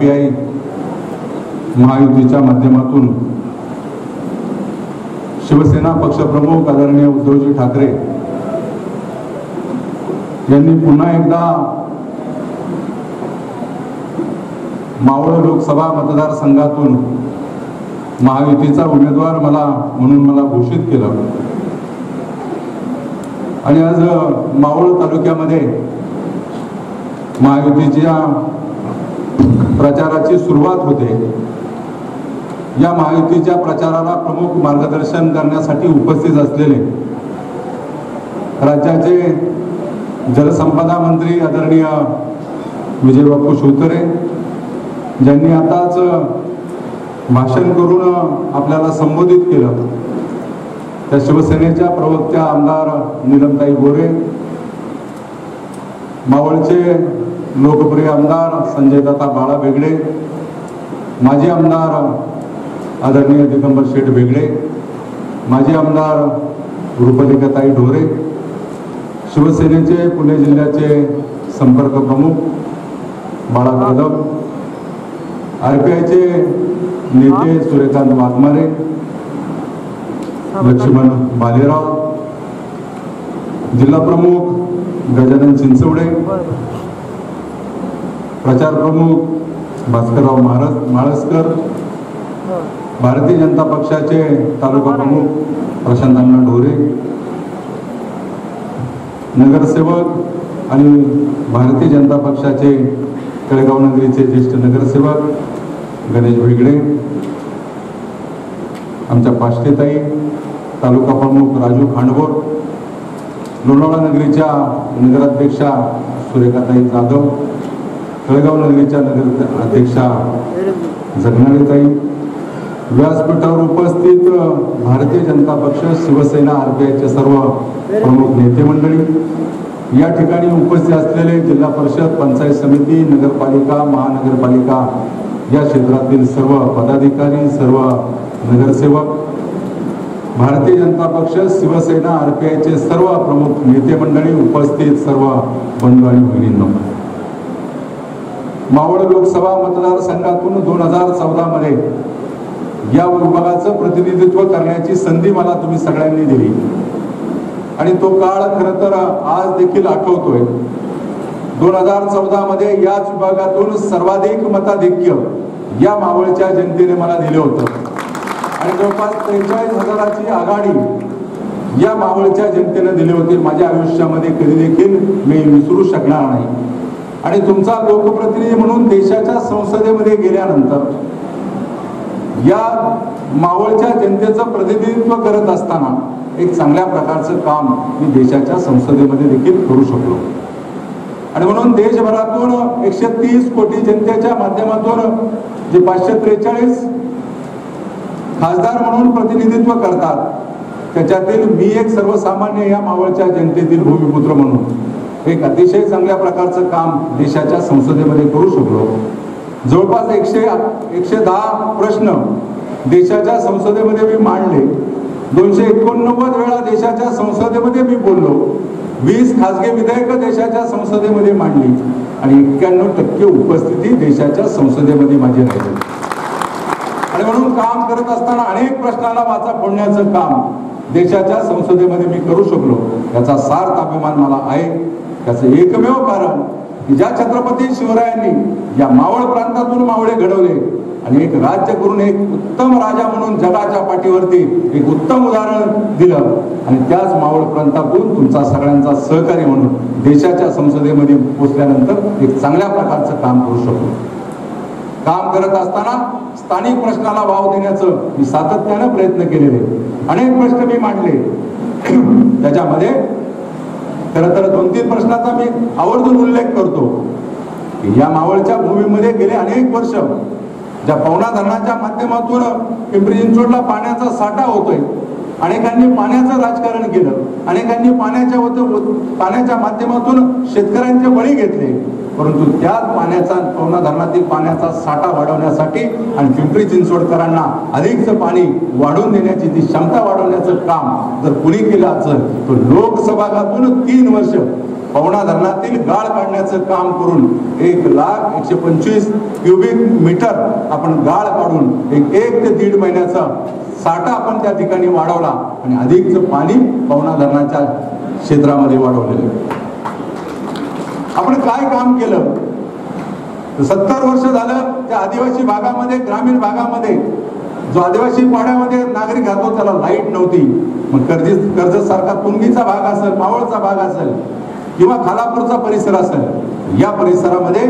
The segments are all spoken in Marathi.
पी आय महायुतीच्या माध्यमातून शिवसेना पक्षप्रमुख आदरणीय उद्धवजी ठाकरे यांनी पुन्हा एकदा मावळ लोकसभा मतदारसंघातून महायुतीचा उमेदवार मला म्हणून मला घोषित केलं. आणि आज मावळ तालुक्यामध्ये महायुतीच्या प्रचाराची सुरुवात होते. या महायुतीच्या प्रचाराला प्रमुख मार्गदर्शन करण्यासाठी उपस्थित असलेले राज्याचे जलसंपदा मंत्री आदरणीय विजय बापू शिवतरे ज्यांनी आताच भाषण करून आपल्याला संबोधित केलं. त्या शिवसेनेच्या प्रवक्त्या आमदार निलमताई गोरे मावळचे लोकप्रिय आमदार संजय दत्ता बाळा बेगडे माजी आमदार आदरणीय दिगंबर शेठ बेगडे माजी आमदार रुपलिकाताई ढोरे शिवसेनेचे पुणे जिल्ह्याचे संपर्क प्रमुख बाळा जाधव आर पी आयचे नेते सूर्यकांत वाघमारे लक्ष्मण बालेराव जिल्हा प्रमुख गजानन चिंचवडे प्रचार प्रमुख भास्करराव महाराज माळसकर भारतीय जनता पक्षाचे तालुका प्रमुख प्रशांत अण्णा ढोरे नगरसेवक आणि भारतीय जनता पक्षाचे तळेगाव नगरीचे ज्येष्ठ नगरसेवक गणेश भिगडे आमच्या पाष्टेताई तालुका प्रमुख राजू खांडवोर लोणावळा नगरीच्या नगराध्यक्षा सुरेखाताई जाधव कळगाव नगरीच्या नगर अध्यक्षा जगनाळीताई व्यासपीठावर उपस्थित भारतीय जनता पक्ष शिवसेना आरपीआयचे सर्व प्रमुख नेते मंडळी या ठिकाणी उपस्थित असलेले जिल्हा परिषद पंचायत समिती नगरपालिका महानगरपालिका या क्षेत्रातील सर्व पदाधिकारी सर्व नगरसेवक भारतीय जनता पक्ष शिवसेना आरपीआयचे सर्व प्रमुख नेते मंडळी उपस्थित सर्व बंधू आणि भगिनींना. मावळ लोकसभा मतदारसंघातून दोन हजार चौदामध्ये या विभागाचं प्रतिनिधित्व करण्याची संधी मला तुम्ही सगळ्यांनी दिली. आणि तो काळ खर तर आज देखील आठवतोय. दोन हजार चौदा मध्ये याच विभागातून सर्वाधिक मताधिक्य या मावळच्या जनतेने मला दिलं होतं. आणि जवळपास त्रेचाळीस हजाराची आघाडी या मावळच्या जनतेने दिली होती. माझ्या आयुष्यामध्ये कधी देखील मी विसरू शकणार नाही. आणि तुमचा लोकप्रतिनिधी म्हणून देशाच्या संसदेमध्ये गेल्यानंतर या मावळच्या जनतेचं प्रतिनिधित्व करत असताना एक चांगल्या प्रकारचं काम मी देशाच्या संसदेमध्ये देखील करू शकलो. आणि म्हणून देशभरातून एकशे तीस कोटी जनतेच्या माध्यमातून जे पाचशे त्रेचाळीस खासदार म्हणून प्रतिनिधित्व करतात त्याच्यातील मी एक सर्वसामान्य या मावळच्या जनतेतील भूमिपुत्र म्हणून. एक अतिशय चांगल्या प्रकारचं काम देशाच्या संसदेमध्ये करू शकलो. जवळपास एकशे एकशे दहा प्रश्न देशाच्या संसदेमध्ये मी मांडले. दोनशे एकोणनव्वद वेळा देशाच्या संसदेमध्ये मी बोललो. वीस खासगी विधेयक देशाच्या संसदेमध्ये मांडली. आणि एक्क्याण्णव टक्के उपस्थिती देशाच्या संसदेमध्ये माझी राहिली. आणि म्हणून काम करत असताना अनेक प्रश्नाला वाचा फोडण्याचं काम देशाच्या संसदेमध्ये मी करू शकलो. याचा सार्थ अभिमान मला आहे. त्याचं एकमेव कारण की ज्या छत्रपती शिवरायांनी या मावळ प्रांतातून मावळे घडवले आणि एक राज्य करून एक उत्तम राजा म्हणून जगाच्या पाठीवरती एक उत्तम उदाहरण दिलं. आणि त्याच मावळ प्रांतातून तुमचा सगळ्यांचा सहकारी म्हणून देशाच्या संसदेमध्ये पोचल्यानंतर एक चांगल्या प्रकारचं काम करू शकतो. काम करत असताना स्थानिक प्रश्नाला वाव देण्याचं मी सातत्यानं प्रयत्न केलेले. अनेक प्रश्न मी मांडले. त्याच्यामध्ये खरं तर दोन तीन प्रश्नाचा मी आवर्जून उल्लेख करतो. या मावळच्या भूमीमध्ये गेले अनेक वर्ष ज्या पवना धरणाच्या माध्यमातून पिंपरी चिंचवडला पाण्याचा साठा होतोय. अनेकांनी पाण्याचं राजकारण केलं. अनेकांनी पाण्याच्या पाण्याच्या माध्यमातून शेतकऱ्यांचे बळी घेतले. परंतु त्याच पाण्याचा पवना धरणातील पाण्याचा साठा वाढवण्यासाठी आणि पिंपरी चिंचवडकरांना अधिकचं पाणी वाढवून देण्याची ती क्षमता वाढवण्याचं काम जर कुणी केलं असेल तर लोकसभागातून तीन वर्ष पवना धरणातील गाळ काढण्याचं काम करून एक लाख एकशे पंचवीस क्युबिक मीटर आपण गाळ काढून एक एक ते दीड महिन्याचा साठा आपण त्या ठिकाणी वाढवला आणि अधिकचं पाणी पवना धरणाच्या क्षेत्रामध्ये वाढवलेलं आपण काय काम केलं? सत्तर वर्ष झालं त्या आदिवासी भागामध्ये ग्रामीण भागामध्ये. जो आदिवासी पाड्यामध्ये नागरिक राहतो त्याला लाइट नव्हती. मग कर्ज कर्जत सारखा तुंगीचा भाग असेल मावळचा भाग असेल किंवा खालापूरचा परिसर असेल या परिसरामध्ये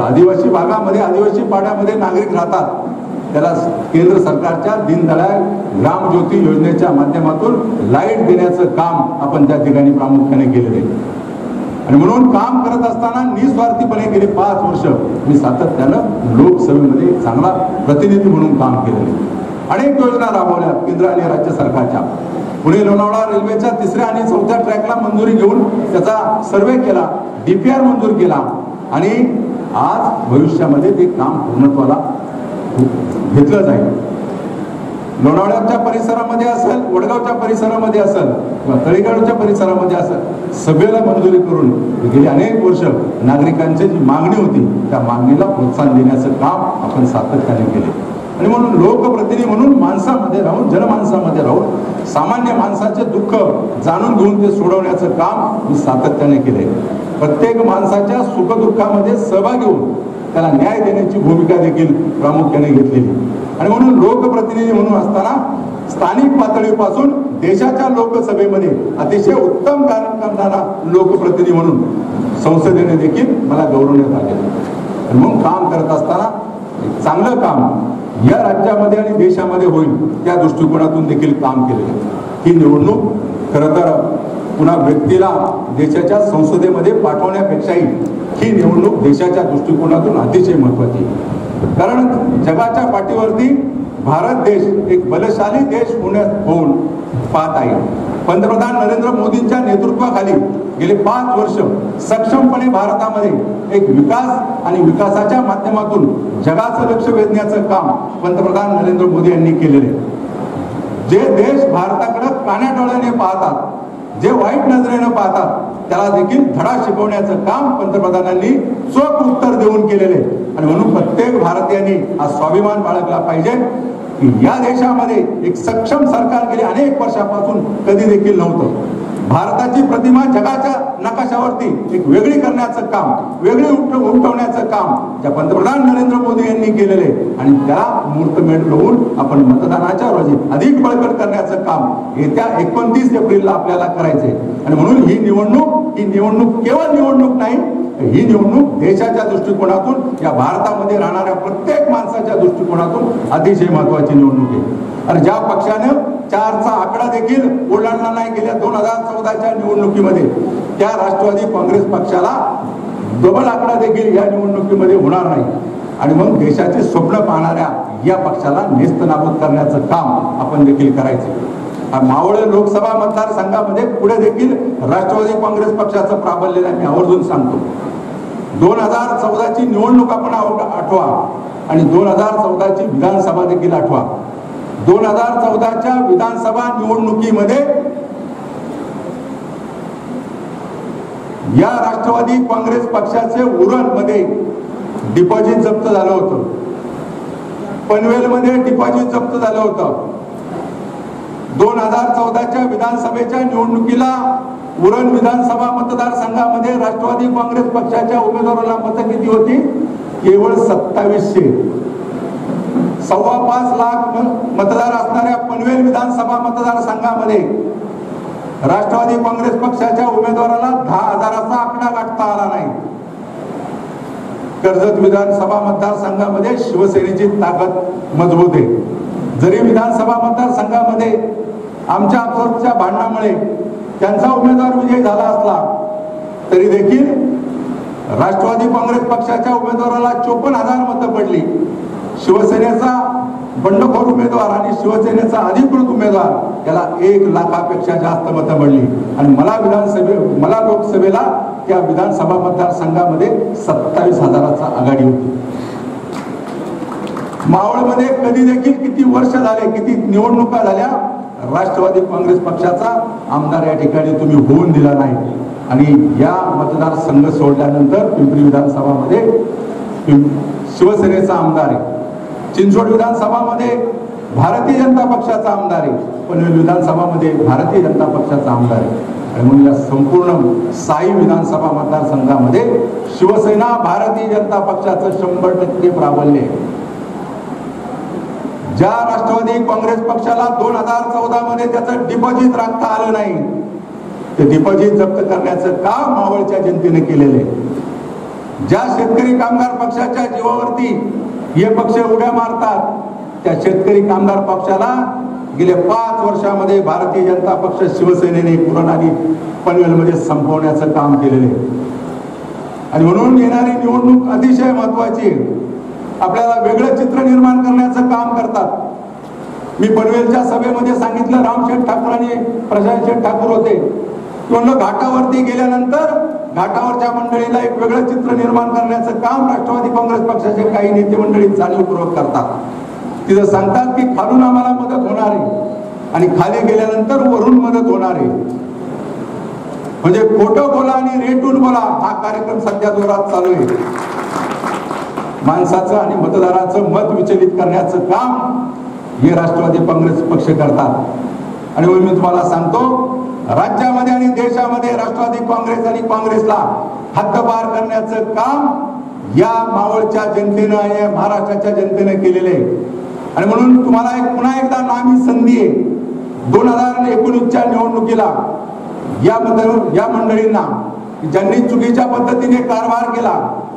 आदिवासी भागामध्ये आदिवासी पाड्यामध्ये नागरिक राहतात त्याला केंद्र सरकारच्या दीनदयाळ ग्राम ज्योती योजनेच्या माध्यमातून लाइट देण्याचं काम आपण त्या ठिकाणी प्रामुख्याने केलेलं आहे. आणि म्हणून काम करत असताना निस्वार्थीपणे गेले पाच वर्ष मी सातत्यानं लोकसभेमध्ये चांगला प्रतिनिधी म्हणून काम केलेले अनेक योजना राबवल्या केंद्र आणि राज्य सरकारच्या. पुणे लोणावळा रेल्वेच्या तिसऱ्या आणि चौथ्या ट्रॅकला मंजुरी घेऊन त्याचा सर्वे केला डीपीआर मंजूर केला. आणि आज भविष्यामध्ये ते काम पूर्णत्वाला घेतलं जाईल लोणावळ्याच्या परिसरामध्ये असेल वडगावच्या परिसरामध्ये असेल किंवा तळेगावच्या परिसरामध्ये असेल सभेला मंजुरी करून गेली अनेक वर्ष नागरिकांची जी मागणी होती त्या मागणीला प्रोत्साहन देण्याचं काम आपण सातत्याने केले. आणि म्हणून लोकप्रतिनिधी म्हणून माणसामध्ये राहून जनमानसामध्ये राहून सामान्य माणसाचे दुःख जाणून घेऊन ते सोडवण्याचं काम मी सातत्याने केले प्रत्येक माणसाच्या सुखदुःखामध्ये सहभागी होऊन त्याला न्याय देण्याची भूमिका देखील प्रामुख्याने घेतलेली. आणि म्हणून लोकप्रतिनिधी म्हणून असताना स्थानिक पातळीपासून देशाच्या लोकसभेमध्ये अतिशय उत्तम कार्य करणारा लोकप्रतिनिधी म्हणून संसदेने देखील मला गौरवण्यात आले आणि म्हणून काम करत असताना चांगलं काम या राज्यामध्ये आणि देशामध्ये होईल त्या दृष्टिकोनातून देखील काम केलेलं ही निवडणूक खरं तर पुन्हा व्यक्तीला देशाच्या संसदेमध्ये पाठवण्यापेक्षाही ही निवडणूक देशाच्या दृष्टिकोनातून अतिशय महत्वाची कारण जगाच्या पाठीवरती भारत देश एक बलशाली देश होण्यात होऊन पाहत आहे पंतप्रधान नरेंद्र मोदींच्या नेतृत्वाखाली गेले पाच वर्ष सक्षमपणे भारतामध्ये एक विकास आणि विकासाच्या माध्यमातून जगाचं लक्ष वेधण्याचं काम पंतप्रधान नरेंद्र मोदी यांनी केलेले आहे. जे देश भारताकडे काण्या डोळ्याने पाहतात जे वाईट नजरेनं पाहतात त्याला देखील धडा शिकवण्याचं काम पंतप्रधानांनी चोख उत्तर देऊन केलेले आणि म्हणून प्रत्येक भारतीयांनी हा स्वाभिमान बाळगला पाहिजे की या देशामध्ये एक सक्षम सरकार गेले अनेक वर्षापासून कधी देखील नव्हतं भारताची प्रतिमा जगाच्या नकाशावरती एक वेगळी करण्याचं काम वेगळी उमटवण्याचं काम ज्या पंतप्रधान नरेंद्र मोदी यांनी केलेले आणि त्याला मुहूर्तमेढ लावून आपण मतदानाच्या रोजी अधिक बळकट करण्याचं काम येत्या एकोणतीस एप्रिलला आपल्याला करायचंय. आणि म्हणून ही निवडणूक ही निवडणूक केवळ निवडणूक नाही ही निवडणूक देशाच्या दृष्टिकोनातून या भारतामध्ये राहणाऱ्या प्रत्येक माणसाच्या दृष्टिकोनातून अतिशय महत्वाची निवडणूक आहे. आणि ज्या पक्षानं चारचा आकडा देखील ओलांडला नाही गेल्या दोन हजार चौदाच्या निवडणुकीमध्ये. त्या राष्ट्रवादी काँग्रेस पक्षाला डबल आकडा देखील या निवडणुकीमध्ये होणार नाही. आणि मग देशाचे स्वप्न पाहणाऱ्या या पक्षाला नेस्तनाबूत करण्याचं काम आपण देखील करायचं. मावळ लोकसभा मतदारसंघामध्ये पुढे देखील राष्ट्रवादी काँग्रेस पक्षाचं प्राबल्य आहे, मी आवर्जून सांगतो. दोन हजार चौदाची निवडणूक आपण आठवा आणि दोन हजार चौदाची विधानसभा देखील आठवा. दोन हजार चौदाच्या विधानसभा निवडणुकीमध्ये या राष्ट्रवादी काँग्रेस पक्षाचे उरणमध्ये डिपॉझिट जप्त झालं होतं. पनवेलमध्ये डिपॉझिट जप्त झालं होतं. दोन हजार चौदाच्या विधानसभेच्या निवडणुकीला उरण विधानसभा मतदारसंघामध्ये राष्ट्रवादी काँग्रेस पक्षाच्या उमेदवाराला मतं किती होती? केवळ सत्तावीसशे. सव्वा पाच लाख मतदार असणाऱ्या पनवेल विधानसभा मतदारसंघामध्ये राष्ट्रवादी काँग्रेस पक्षाच्या उमेदवाराला दहा हजाराचा आकडा गाठता आला नाही. कर्जत विधानसभा मतदारसंघामध्ये शिवसेनेची ताकद मजबूत आहे. जरी विधानसभा मतदारसंघामध्ये आमच्या आपसाच्या भांडणामुळे त्यांचा उमेदवार विजय झाला असला तरी देखील राष्ट्रवादी काँग्रेस पक्षाच्या उमेदवाराला चोपन्न हजार मतं पडली. शिवसेनेचा बंडखोर उमेदवार आणि शिवसेनेचा अधिकृत उमेदवार याला एक लाखापेक्षा जास्त मतं पडली आणि मला विधानसभे मला लोकसभेला त्या विधानसभा मतदारसंघामध्ये सत्तावीस हजाराचा आघाडी होती. मावळमध्ये कधी देखील किती वर्ष झाले किती निवडणुका झाल्या राष्ट्रवादी काँग्रेस पक्षाचा आमदार या ठिकाणी तुम्ही होऊन दिला नाही. आणि या मतदारसंघ सोडल्यानंतर पिंपरी विधानसभामध्ये शिवसेनेचा आमदार आहे. चिंचवड विधानसभामध्ये भारतीय जनता पक्षाचा आमदार आहे. पण विधानसभामध्ये भारतीय जनता पक्षाचा आमदार आहे. आणि म्हणून या संपूर्ण साई विधानसभा मतदारसंघामध्ये शिवसेना भारतीय जनता पक्षाचं शंभर टक्के प्राबल्य आहे. ज्या राष्ट्रवादी काँग्रेस पक्षाला दोन हजार चौदा मध्ये त्याचं डिपॉझिट राखता आलं नाही ते डिपॉझिट जप्त करण्याचं काम मावळच्या जनतेने आहे. ज्या शेतकरी कामगार पक्षाच्या जीवावरती हे पक्ष उड्या मारतात. त्या शेतकरी कामगार पक्षाला गेल्या पाच वर्षामध्ये भारतीय जनता पक्ष शिवसेनेने पुरणारी आणि पनवेलमध्ये संपवण्याचं काम केलेलं आहे. आणि म्हणून येणारी निवडणूक अतिशय महत्वाची आपल्याला वेगळं चित्र निर्माण करण्याचं काम करतात. मी पनवेलच्या सभेमध्ये सांगितलं रामशेठ ठाकूर आणि प्रशांत शेठ ठाकूर होते. म्हणलं घाटावरती गेल्यानंतर घाटावरच्या मंडळीला एक वेगळं चित्र निर्माण करण्याचं काम राष्ट्रवादी काँग्रेस पक्षाचे काही नेते मंडळी जाणीवपूर्वक करतात. तिथं सांगतात की खालून आम्हाला मदत होणार आहे आणि खाली गेल्यानंतर वरून मदत होणार आहे. म्हणजे खोटं बोला आणि रेटून बोला हा कार्यक्रम सध्या जोरात चालू आहे. माणसाचं आणि मतदाराचं मत विचलित करण्याचं काम हे राष्ट्रवादी काँग्रेस पक्ष करतात. आणि मी तुम्हाला सांगतो राज्यामध्ये आणि देशामध्ये राष्ट्रवादी काँग्रेस आणि काँग्रेसला हद्दपार करण्याचं काम या मावळच्या जनतेनं आणि या महाराष्ट्राच्या जनतेनं केलेलं आहे. आणि म्हणून तुम्हाला एक पुन्हा एकदा नामी संधी आहे. दोन हजार एकोणीसच्या निवडणुकीला या मतदार या मंडळींना ज्यांनी चुकीच्या पद्धतीने कारभार केला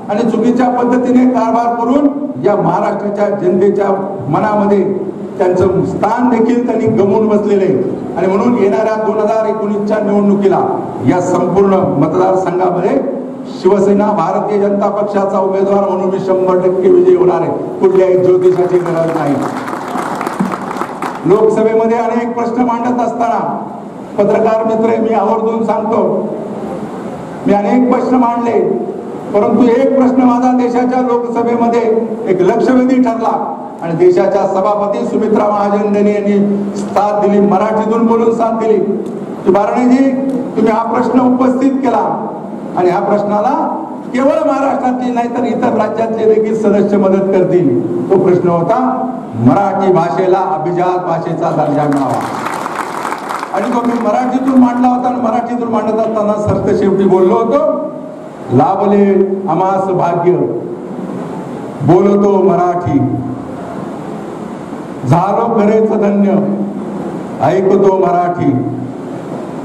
आणि चुकीच्या पद्धतीने कारभार करून या महाराष्ट्राच्या जनतेच्या मनामध्ये त्यांचं स्थान देखील त्यांनी गमवून बसलेले आणि म्हणून येणाऱ्या दोन हजार एकोणीसच्या निवडणुकीला या संपूर्ण मतदारसंघामध्ये शिवसेना भारतीय जनता पक्षाचा उमेदवार म्हणून मी शंभर टक्के विजयी होणार आहे. कुठल्याही ज्योतिषाची गरज नाही. लोकसभेमध्ये अनेक प्रश्न मांडत असताना पत्रकार मित्र मी आवर्जून सांगतो मी अनेक प्रश्न मांडले परंतु एक प्रश्न माझा देशाच्या लोकसभेमध्ये एक लक्षवेधी ठरला. आणि देशाच्या सभापती सुमित्रा महाजन यांनी साथ दिली. मराठीतून बोलून साथ दिली. की बारणेजी तुम्ही हा प्रश्न उपस्थित केला. आणि ह्या प्रश्नाला केवळ महाराष्ट्रातील नाही तर इतर राज्यातले देखील सदस्य मदत करतील. तो प्रश्न होता मराठी भाषेला अभिजात भाषेचा दर्जा मिळावा. आणि तो मी मराठीतून मांडला होता आणि मराठीतून मांडत असताना सरते शेवटी बोललो होतो लाभले आमास भाग्य. बोलतो मराठी. झालो करेच धन्य. ऐकतो मराठी.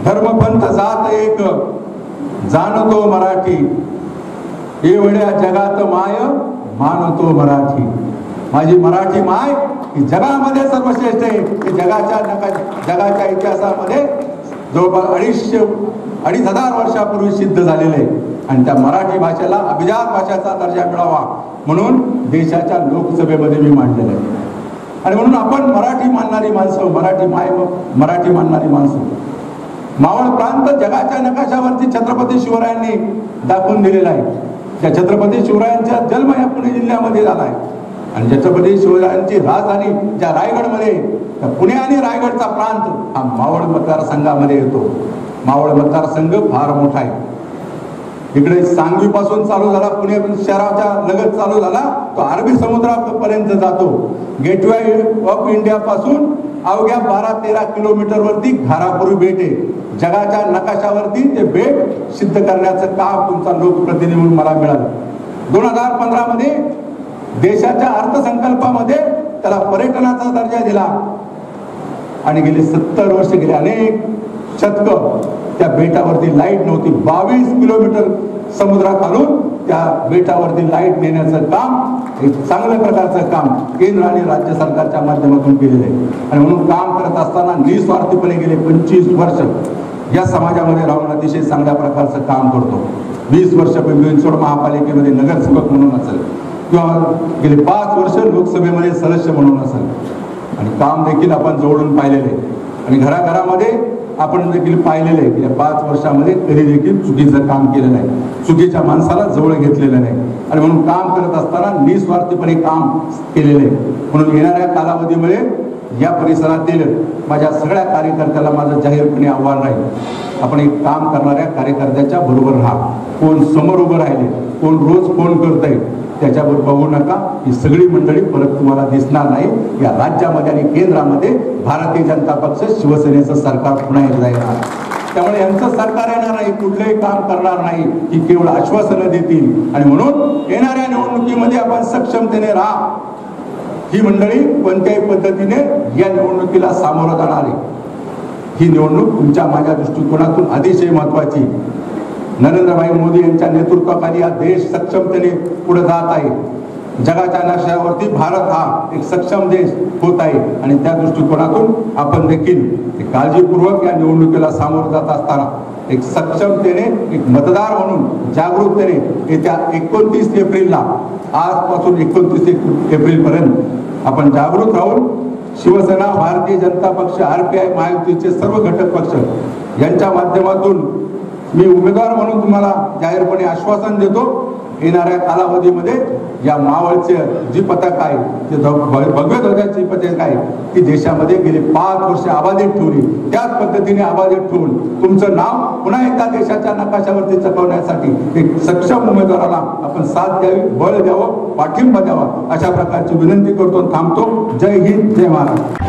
धर्मपंथ जात एक जाणतो मराठी. एवढ्या जगात माय मानतो मराठी. माझी मराठी माय ही जगामध्ये सर्वश्रेष्ठ आहे. की जगाच्या जगाच्या इतिहासामध्ये जवळपास अडीचशे अडीच हजार वर्षापूर्वी सिद्ध झालेले आहे. आणि त्या मराठी भाषेला अभिजात भाषेचा दर्जा मिळावा म्हणून देशाच्या लोकसभेमध्ये मी मांडलेलं आहे. आणि म्हणून आपण मराठी मानणारी माणसं मराठी माय मराठी मानणारी माणसं. मावळ प्रांत जगाच्या नकाशावरती छत्रपती शिवरायांनी दाखवून दिलेला आहे. त्या छत्रपती शिवरायांचा जन्म या पुणे जिल्ह्यामध्ये झाला आहे. आणि छत्रपती शिवरायांची राजधानी ज्या रायगडमध्ये त्या पुणे आणि रायगडचा प्रांत हा मावळ मतदारसंघामध्ये येतो. मावळ मतदारसंघ फार मोठा आहे. इकडे सांगवीपासून चालू झाला पुणे शहराच्या लगत चालू झाला तो अरबी समुद्रापर्यंत जातो. गेटवे ऑफ इंडिया पासून अवघ्या बारा तेरा किलोमीटर वरती घारापुरी बेट आहे. जगाच्या नकाशावरती ते बेट सिद्ध करण्याचं काम तुमचा लोकप्रतिनिधी म्हणून मला मिळालं. दोन हजार पंधरा मध्ये देशाच्या अर्थसंकल्पामध्ये त्याला पर्यटनाचा दर्जा दिला. आणि गेले सत्तर वर्ष गेले अनेक शतक. त्या बेटावरती लाइट नव्हती. बावीस किलोमीटर समुद्राखालून त्या बेटावरती लाइट नेण्याचं काम एक चांगल्या प्रकारचं काम केंद्र आणि राज्य सरकारच्या माध्यमातून केलेलं आहे. आणि म्हणून काम करत असताना निस्वार्थीपणे गेले पंचवीस वर्ष या समाजामध्ये राहून अतिशय चांगल्या प्रकारचं काम करतो. वीस वर्ष बिंदोड महापालिकेमध्ये नगरसेवक म्हणून असेल किंवा गेले पाच वर्ष लोकसभेमध्ये सदस्य म्हणून असेल. आणि काम देखील आपण जोडून पाहिलेले आणि घराघरामध्ये आपण देखील पाहिलेलं आहे की या पाच वर्षामध्ये कधी देखील चुकीचं काम केलं नाही. चुकीच्या माणसाला जवळ घेतलेलं नाही. आणि म्हणून काम करत असताना निस्वार्थीपणे काम केलेलं आहे. म्हणून येणाऱ्या कालावधीमुळे या परिसरातील माझ्या सगळ्या कार्यकर्त्याला माझं जाहीरपणे आव्हान राहील. आपण एक काम करणाऱ्या कार्यकर्त्याच्या बरोबर राहा. कोण समोर उभं राहिले कोण रोज फोन आहे त्याच्यावर बघू नका. ही सगळी मंडळी परत तुम्हाला दिसणार नाही. या राज्यामध्ये आणि केंद्रामध्ये भारतीय जनता पक्ष शिवसेनेचं सरकार पुन्हा एकदा येणार. त्यामुळे यांचं सरकार येणार नाही कुठलंही काम करणार नाही. की केवळ आश्वासनं देतील. आणि म्हणून येणाऱ्या निवडणुकीमध्ये आपण सक्षमतेने राहा. ही मंडळी कोणत्याही पद्धतीने या निवडणुकीला सामोरं जाणार आहे. ही निवडणूक तुमच्या माझ्या दृष्टिकोनातून अतिशय महत्वाची नरेंद्रभाई मोदी यांच्या नेतृत्वाखाली हा देश सक्षमतेने पुढे जात आहे. जगाच्या नक्षावरती भारत हा एक सक्षम देश होत आहे. आणि त्या दृष्टिकोनातून आपण देखील काळजीपूर्वक या निवडणुकीला सामोरं जात असताना एक सक्षमतेने एक मतदार म्हणून जागरूकतेने येत्या एकोणतीस एप्रिलला आजपासून एकोणतीस एप्रिल पर्यंत आपण जागरूक राहून शिवसेना भारतीय जनता पक्ष आर पी आय महायुतीचे सर्व घटक पक्ष यांच्या माध्यमातून मी उमेदवार म्हणून तुम्हाला जाहीरपणे आश्वासन देतो येणाऱ्या कालावधीमध्ये या मावळचे जी पथक आहे ते ध- ध्वजाची पताक आहे ती देशामध्ये गेली पाच वर्ष आबाधित ठेवली. त्याच पद्धतीने आबाधित ठेवून तुमचं नाव पुन्हा एकदा देशाच्या नकाशावरती चकवण्यासाठी एक सक्षम उमेदवाराला आपण साथ द्यावी बळ द्यावं पाठिंबा द्यावा अशा प्रकारची विनंती करतो थांबतो. जय हिंद जय महाराष्ट्र.